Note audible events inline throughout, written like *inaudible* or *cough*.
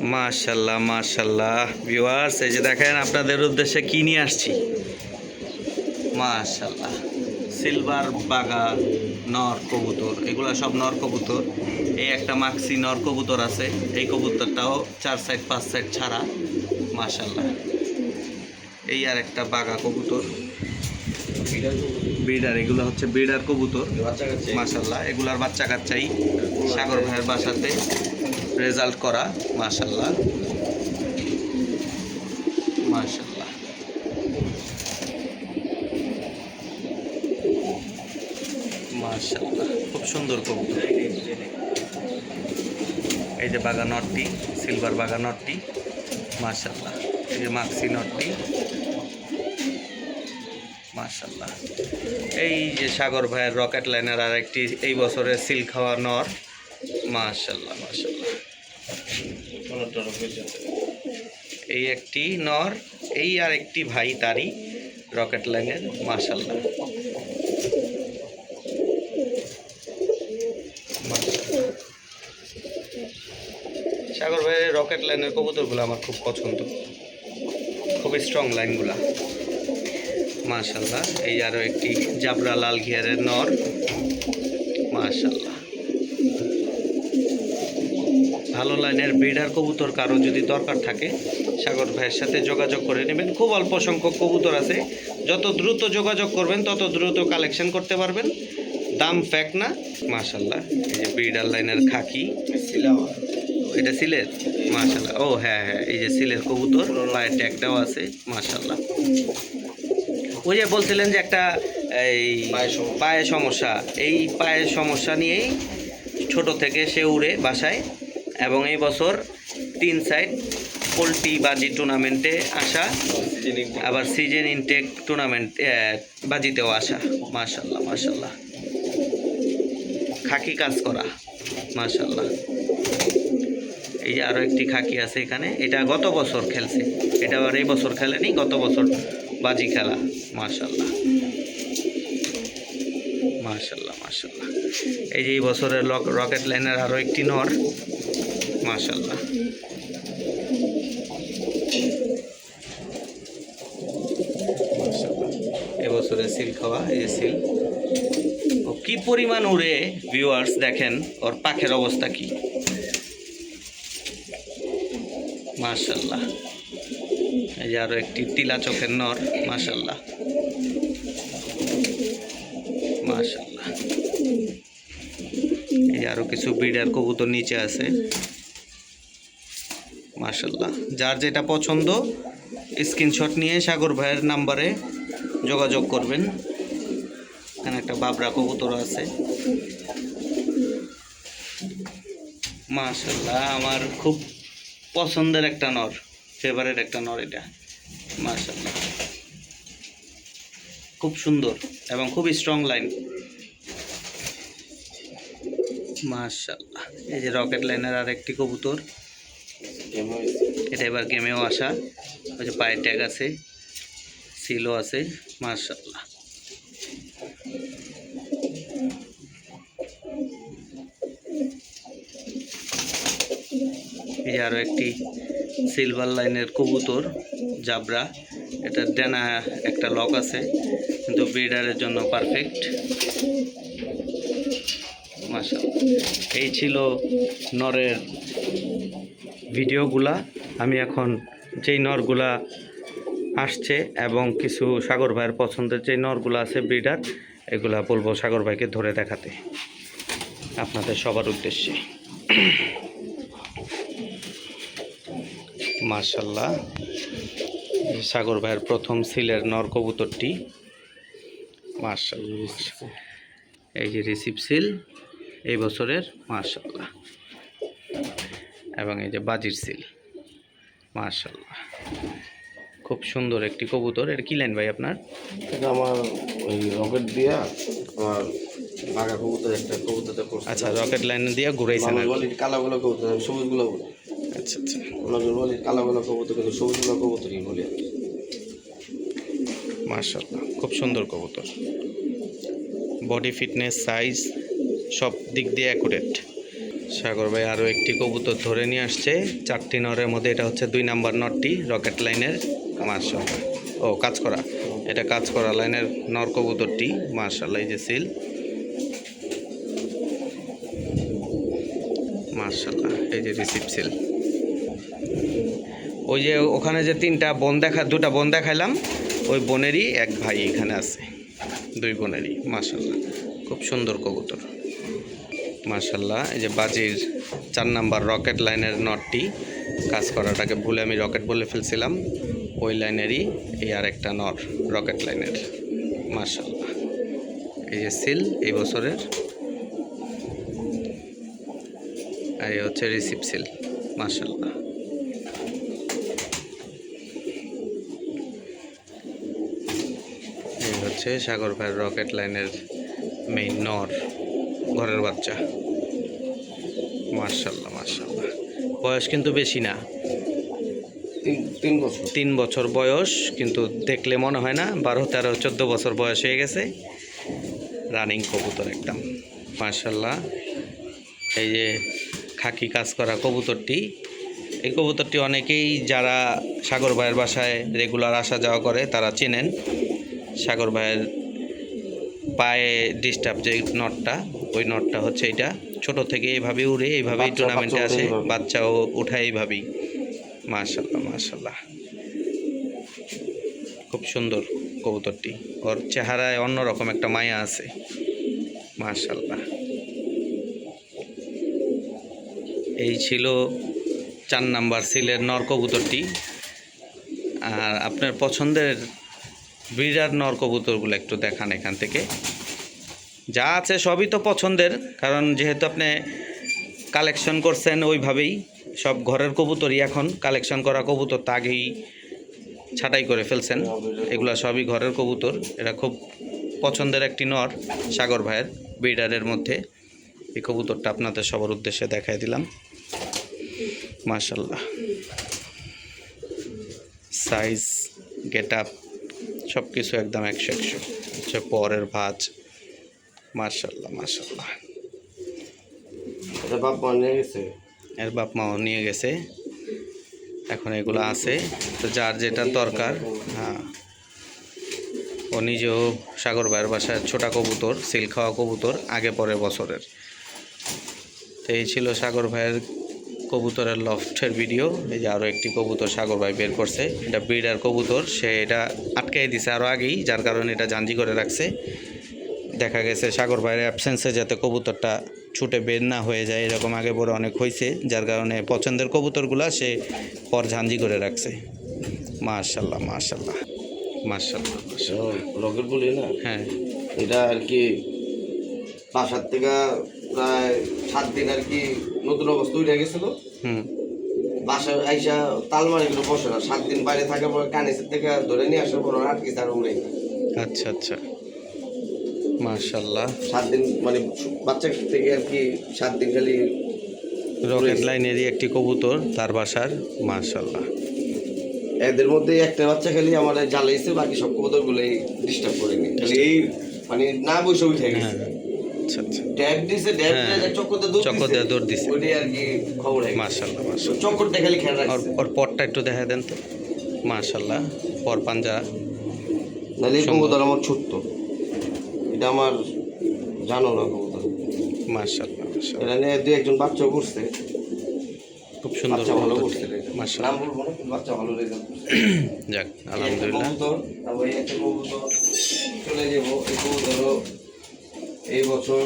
মাশাল্লাহ মাশাল্লাহ। ভিউয়ার্স এই যে দেখেন আপনাদের উদ্দেশ্যে কি নিয়ে আসছি? মাশাল্লাহ। সিলভার বাগা নর কবুতর এগুলো সব নর কবুতর। এই একটা মাক্সি নর কবুতর আছে এই কবুতরটাও চার সাইড পাঁচ সাইড ছাড়া। মাশাল্লাহ। এই আর একটা বাগা কবুতর। ব্রিডার এগুলো হচ্ছে ব্রিডার কবুতর। মাশাল্লাহ এগুলার বাচ্চা কাচ্চাই সাগর ভাইয়ের বাসাতে। রেজাল্ট করা মাশাল্লাহ মাশাল্লাহ মাশাল্লাহ খুব সুন্দর কবুতর। এই যে বাগা নটটি সিলভার বাগা নটটি মাশাল্লাহ এই যে মাক্সি নটটি মাশাল্লাহ এই যে সাগর ভাইয়ের রকেট লাইনার আর একটি এই বছরের সিল খাওয়া নর মাশাল্লাহ মাশাল্লাহ এই একটি নর, এই আর একটি ভাই তারই রকেট মাশাল্লাহ। মাশাআল্লাহ। সাগর ভাইয়ের রকেট লাইনের কবুতরগুলো আমার খুব পছন্দ। খুবই স্ট্রং লাইনগুলা। মাশাল্লাহ, এই আরও একটি জাবরা লাল ঘিয়ারের নর। মাশাল্লাহ। ভালো লাইনের ব্রিডার কবুতর কারও যদি দরকার থাকে সাগর ভাইয়ের সাথে যোগাযোগ করে নেবেন। খুব অল্প সংখ্যক কবুতর আছে। যত দ্রুত যোগাযোগ করবেন তত দ্রুত কালেকশন করতে পারবেন। দাম ফ্যাক না। মাশাল্লাহ এই যে ব্রিডার লাইনের খাকি। এটা সিলের? মাশাল্লাহ ও হ্যাঁ হ্যাঁ এই যে সিলের কবুতর। পায়ের ট্যাগটাও আছে মাশাল্লাহ ওই যে বলছিলেন যে একটা এই পায়ের সমস্যা। সমস্যা। এই পায়ের সমস্যা নিয়েই ছোট থেকে সে উড়ে বাসায়। এবং এই বছর তিন সাইড পোলট্রি বাজি টুর্নামেন্টে আসা, আবার সিজন ইনটেক টুর্নামেন্ট বাজিতেও আসা। মাশাল্লাহ মাশাল্লাহ খাকি কাজ করা মাশাল্লাহ এই যে আরও একটি খাকি আছে এখানে। এটা গত বছর খেলছে। এটা আবার এই বছর খেলেনি, গত বছর বাজি খেলা মাশাল্লাহ মাশাল্লাহ মাশাল্লাহ এই যে এই বছরের রকেট লাইনের আরও একটি নর। মাশাল্লাহ এবছরে সিল খাওয়া, এই সিল। ও কি পরিমাণ উড়ে ভিউয়ার্স দেখেন, ওর পাখের অবস্থা কি। মাশাল্লাহ এই যে আরও একটি টিলা চোখের নর মাশাল্লাহ মাশাল্লাহ এই যে আরও কিছু ব্রিডার কবুতর নিচে আছে। মাশাল্লাহ যার যেটা পছন্দ স্ক্রিনশট নিয়ে সাগর ভাইয়ের নাম্বারে যোগাযোগ করবেন। এখানে একটা বাবরা কবুতর আছে। মাশাল্লাহ আমার খুব পছন্দের একটা নর ফেভারিট একটা নর এটা। মাশাল্লাহ খুব সুন্দর এবং খুব স্ট্রং লাইন মাশাল্লাহ এই যে রকেট লাইনের আর একটি কবুতর। এটা এবার গেমেও আসা। ওই যে পায়ের ট্যাগ আছে সিলও আছে মাশাল্লাহ এই আরও একটি সিলভার লাইনের কবুতর, জাবরা। এটার ডানা একটা লক আছে, কিন্তু ব্রিডারের জন্য পারফেক্ট মাশাল্লাহ এই ছিল নরের ভিডিওগুলা, আমি এখন যেই নরগুলা আসছে এবং কিছু সাগর ভাইয়ের পছন্দের যে নরগুলো আছে ব্রিডার, এগুলা বলব সাগর ভাইকে ধরে দেখাতে। আপনাদের সবার উদ্দেশ্যে। মার্শাল্লাহ সাগর ভাইয়ের প্রথম সিলের নর কবুতরটি। মার্শাল্লাহ এই যে রিসিপ সিল, এই বছরের মার্শাল্লাহ এবং এই যে বাজির সিল। মার্শাল্লাহ খুব সুন্দর একটি কবুতর। এটা কি লাইন ভাই আপনার? এটা আমার ওই রকেট দিয়া আমার বাঘা কবুতর একটা কবুতরতে করছে আচ্ছা রকেট লাইন দিয়ে ঘুরাইছেন কি। বলি কালাগুলো কবুতর আমি সবুজগুলো বলি। আচ্ছা আচ্ছা। ওনাদের বলি কালাগুলো কবুতর কিন্তু সবুজগুলো কবুতরই বলি মার্শাল্লাহ খুব সুন্দর কবুতর। বডি ফিটনেস সাইজ সব দিক দিয়ে অ্যাকুরেট সাগর ভাই আরও একটি কবুতর ধরে নিয়ে আসছে। চারটি নরের মধ্যে এটা হচ্ছে দুই নাম্বার নটটি রকেট লাইনের মার্শাল্লাহ ও, কাজ করা। এটা কাজ করা লাইনের নর কবুতরটি মার্শাল্লাহ এই যে সিল। মার্শাল্লাহ এই যে রিসিভ সিল। ওই যে ওখানে যে তিনটা বোন দেখা দুটা বোন দেখাইলাম, ওই বোনেরই এক ভাই এখানে আছে। দুই বোনেরই মার্শাল্লাহ খুব সুন্দর কবুতর। মার্শাল্লাহ এই যে বাজির চার নাম্বার রকেট লাইনের নটটি, কাজ করাটাকে ভুলে আমি রকেট বলে ফেলছিলাম। ওই লাইনেরই এই আর একটা নট রকেট লাইনের। মার্শাল্লাহ এই যে সিল, এই বছরের। আর এই হচ্ছে রিসিপ সিল মার্শাল্লাহ এই হচ্ছে সাগর ভাইয়ের রকেট লাইনের মেইন নর। ঘরের বাচ্চা। মার্শাল্লাহ মার্শাল্লাহ বয়স কিন্তু বেশি না। তিন বছর। তিন বছর বয়স কিন্তু দেখলে মনে হয় না বারো তেরো চোদ্দ বছর বয়স হয়ে গেছে। রানিং কবুতর একদম। মার্শাল্লাহ এই যে খাকি কাজ করা কবুতরটি এই কবুতরটি অনেকেই যারা সাগর ভাইয়ের বাসায় রেগুলার আসা যাওয়া করে তারা চেনেন। সাগর ভাইয়ের পায়ে ডিস্টার্ব যে নটটা ওই নটটা হচ্ছে এটা। ছোট থেকে এইভাবে উড়ে এইভাবেই টুর্নামেন্টে আসে। বাচ্চাও উঠায় এইভাবেই। মাশাল্লাহ মাশাল্লাহ খুব সুন্দর কবুতরটি। ওর চেহারায় অন্যরকম একটা মায়া আছে। মাশাল্লাহ এই ছিল চার নাম্বার সিলের নর কবুতরটি। আর আপনার পছন্দের ব্রিডার নর কবুতরগুলো একটু দেখান এখান থেকে। যা আছে সবই তো পছন্দের, কারণ যেহেতু আপনি কালেকশন করছেন ওইভাবেই, সব ঘরের কবুতরই এখন কালেকশন করা কবুতর তা আগেই ছাঁটাই করে ফেলছেন, এগুলা সবই ঘরের কবুতর এটা খুব পছন্দের একটি নর, সাগর ভাইয়ের বিডারের মধ্যে। এই কবুতরটা আপনাদের সবার উদ্দেশ্যে দেখাই দিলাম। মাশাল্লাহ সাইজ গেট আপ সব কিছু একদম একশো একশো। হচ্ছে পরের ভাজ। মার্শাল্লাহ মার্শাল্লাহ বাপ মা নিয়ে গেছে? এর বাপ মাও নিয়ে গেছে। এখন এগুলো আছে। তো যার যেটা দরকার হ্যাঁ। ও নিজেও সাগর ভাইয়ের বাসায় ছোটা কবুতর সিল খাওয়া কবুতর আগে পরের বছরের। তো এই ছিল সাগর ভাইয়ের কবুতরের লফটের ভিডিও। এই যে আরও একটি কবুতর সাগর ভাই বের করছে। এটা ব্রিডার কবুতর সে এটা আটকাই দিছে আরও আগেই যার কারণে এটা জাঞ্জি করে রাখছে। দেখা গেছে সাগর ভাইয়ের অ্যাবসেন্সে যাতে কবুতরটা ছুটে বের না হয়ে যায় এরকম আগে পরে অনেক হয়েছে যার কারণে পছন্দের কবুতরগুলা সে পর ঝাঞ্জি করে রাখছে। মাশাল্লাহ মাশাল্লাহ মাশাল্লাহ রকেট বলি না? হ্যাঁ। এটা আর কি বাসার থেকে প্রায় সাত দিন আর কি নতুন অবস্থা উঠে গেছিল। হুম। বাসা আইসা তালমারি গুলো বসে না। সাত দিন বাইরে থাকার পর কানিসের থেকে ধরে নিয়ে আসার পর আটকে তার উড়ে আচ্ছা আচ্ছা। মাশাল্লাহ সাত দিন মানে বাচ্চা থেকে আর কি সাত দিন খালি রকেট লাইনেরই একটি কবুতর তার বাসার মাশাল্লাহ এদের মধ্যে একটা বাচ্চা খালি আমার জ্বালাইছে বাকি সব কবুতর গুলোই ডিস্টার্ব করে নি খালি এই মানে না বসে উঠে গেছে। পরটা একটু দেখা দেন তো। মাশাল্লাহ পর পাঞ্জা। আমার ছোট্ট। এটা আমার জানো না মাশাল্লাহ মাশাল্লাহ এটা নিয়ে দুই একজন বাচ্চাও করছে। খুব সুন্দর বাচ্চা ভালো করছে। নাম বলব না বাচ্চা ভালো রেজাল্ট *coughs* যাক আলহামদুলিল্লাহ। তারপর একটা কবুতর। চলে যাব এই কবুতরও এই বছর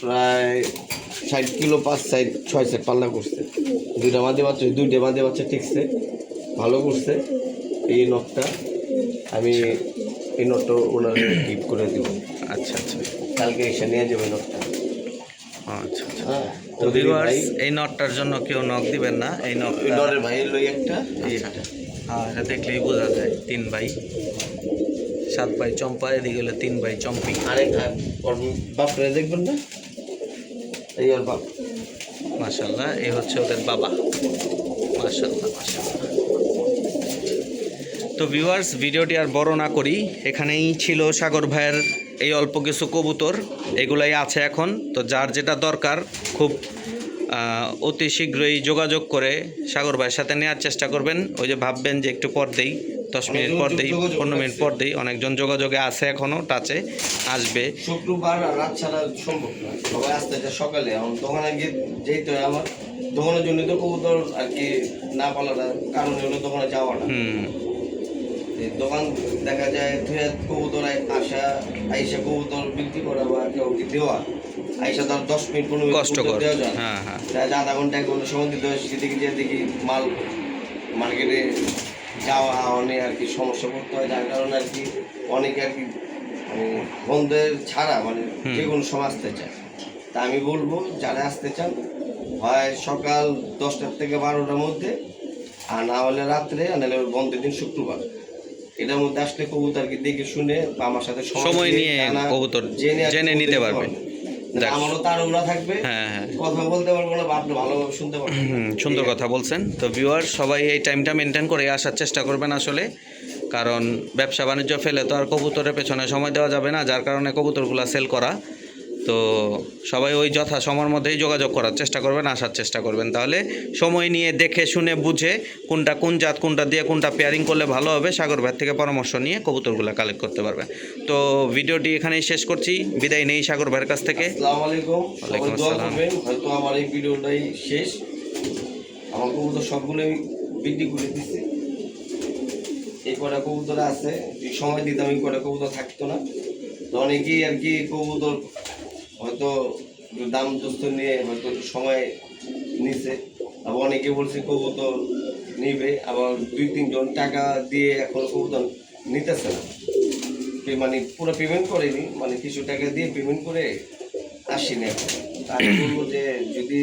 প্রায় ষাট কিলো পাঁচ সাইড ছয় সাইড পাল্লা করছে। দুইটা মাঝে বাচ্চা দুইটা মাঝে বাচ্চা ঠিকছে ভালো করছে এই নখটা। আমি এই নটটা ওনার গিফট করে দেবো। আচ্ছা আচ্ছা। কালকে এসে নিয়ে যাবে নটটা। আচ্ছা আচ্ছা। হ্যাঁ তো ভিউয়ার্স এই নটটার জন্য কেউ নখ দিবেন না। এই ওই নটটা ভাইয়ের লই একটা। একটা। হ্যাঁ এটা দেখলেই বোঝা যায় তিন ভাই। সাত ভাই চম্পা এদিকে হলো তিন ভাই চম্পি। আরেক ওর বাপরে দেখবেন না? এই ওর বাপ। মাশাল্লাহ এই হচ্ছে ওদের বাবা। মাশাল্লাহ মাশাল্লাহ। তো ভিউয়ার্স ভিডিওটি আর বড় না করি এখানেই ছিল সাগর ভাইয়ের এই অল্প কিছু কবুতর এগুলাই আছে এখন। তো যার যেটা দরকার খুব অতি শীঘ্রই যোগাযোগ করে সাগর ভাইয়ের সাথে নেওয়ার চেষ্টা করবেন। ওই যে ভাববেন যে একটু পর দেই দশ মিনিট পর দেই পনেরো মিনিট। পর দেই। অনেকজন যোগাযোগে আছে এখনও টাচে আসবে। শুক্রবার আর রাত ছাড়া সম্ভব না। সবাই আসতে সকালে এখন দোকানে গিয়ে যেতে হয় আমার দোকানের জন্য তো কবুতর আর কি না পালাটা কারণ হলো দোকানে হুম। এই দোকান দেখা যায় দুই হাত কবুতর আসা আইসা কবুতর বিক্রি করা বা কেউ কি দেওয়া আইসা ধর দশ মিনিট পনেরো মিনিট দেওয়া যায়। হ্যাঁ হ্যাঁ। তাই আধা ঘণ্টা এক ঘণ্টা সময় দিতে হয় সেদিকে যে দেখি মাল মার্কেটে যাওয়া অনেক আর কি সমস্যা পড়তে হয়। যার কারণে আর কি অনেকে আর কি মানে বন্ধের ছাড়া মানে যে কোনো সময় আসতে চায়। তা আমি বলব যারা আসতে চান হয় সকাল দশটার থেকে বারোটার মধ্যে আর না হলে রাত্রে আর নাহলে বন্ধের দিন শুক্রবার। এটার মধ্যে আসলে কবুতরকে দেখে শুনে বা আমার সাথে সময় নিয়ে কবুতর জেনে নিতে। যাক। আমারও তার থাকবে। হ্যাঁ হ্যাঁ। কথা বলতে পারব না আপনি ভালোভাবে শুনতে পারবেন সুন্দর কথা বলছেন। তো ভিউয়ার সবাই এই টাইমটা মেনটেন করে আসার চেষ্টা করবেন আসলে। কারণ ব্যবসা বাণিজ্য ফেলে তো আর কবুতরের পেছনে সময় দেওয়া যাবে না যার কারণে কবুতরগুলো সেল করা তো সবাই ওই যথা সময়ের মধ্যেই যোগাযোগ করার চেষ্টা করবেন আসার চেষ্টা করবেন। তাহলে সময় নিয়ে দেখে শুনে বুঝে কোনটা কোন জাত কোনটা দিয়ে কোনটা পেয়ারিং করলে ভালো হবে সাগর ভাই থেকে পরামর্শ নিয়ে কবুতরগুলো কালেক্ট করতে পারবেন। তো ভিডিওটি এখানেই শেষ করছি বিদায় নেই সাগর ভাইয়ের কাছ থেকে। হয়তো আমার এই ভিডিওটাই শেষ। আমার কবুতর সবগুলোই বিক্রি করে দিচ্ছি এই কটা কবুতর আছে? সময় দিতাম এই কটা কবুতর থাকতো না। তো অনেকেই আর কি কবুতর হয়তো দাম দোস্ত নিয়ে হয়তো সময় নিছে। আবার অনেকে বলছে কবুতর নিবে, আবার দুই তিনজন টাকা দিয়ে এখন কবুতর নিতেছে না। মানে পুরো পেমেন্ট করেনি মানে কিছু টাকা দিয়ে পেমেন্ট করে আসিনি এখন। তা আমি বলব যে যদি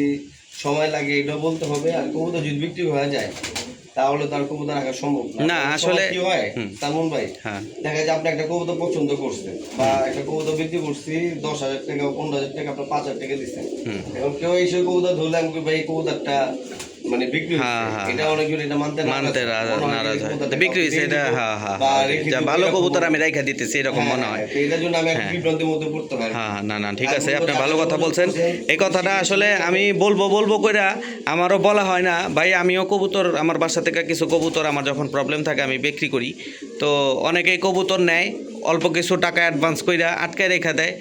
সময় লাগে এটা বলতে হবে, আর কবুতর যদি বিক্রি হয়ে যায় তাহলে তার কবুতর রাখা সম্ভব না, আসলে- কি হয়। সালমন ভাই হ্যাঁ। দেখা যায় আপনি একটা কবুতর পছন্দ করছেন বা একটা কবুতর বিক্রি করছি দশ হাজার টাকা পনেরো হাজার টাকা আপনার পাঁচ হাজার টাকা দিচ্ছেন। এখন কেউ এইসব কবুতর ধরলাম আমি ভাই কবুতরটা মানে বিক্রি হয়েছে। হ্যাঁ, হ্যাঁ, এটা অনেকজন এটা মানতে মানতে নারাজ। হয় নারাজ যে হয়। কবুতরটা বিক্রি হয়েছে এটা হ্যাঁ হ্যাঁ বা হ্যাঁ। রেখে যা ভালো কবুতর আমি রেখে দিতেছি এরকম মনে হয়। হ্যাঁ, এটার জন্য আমি একটা হ্যাঁ। বিভ্রান্তির মধ্যে পড়তে পারি হ্যাঁ না না ঠিক আছে আপনি ভালো কথা বলছেন। এই কথাটা আসলে আমি বলব বলব কইরা আমারও বলা হয় না। ভাই আমিও কবুতর আমার বাসা থেকে কিছু কবুতর আমার যখন প্রবলেম থাকে আমি বিক্রি করি। তো অনেকেই কবুতর নেয় অল্প কিছু টাকা অ্যাডভান্স কইরা আটকায় রেখে দেয়।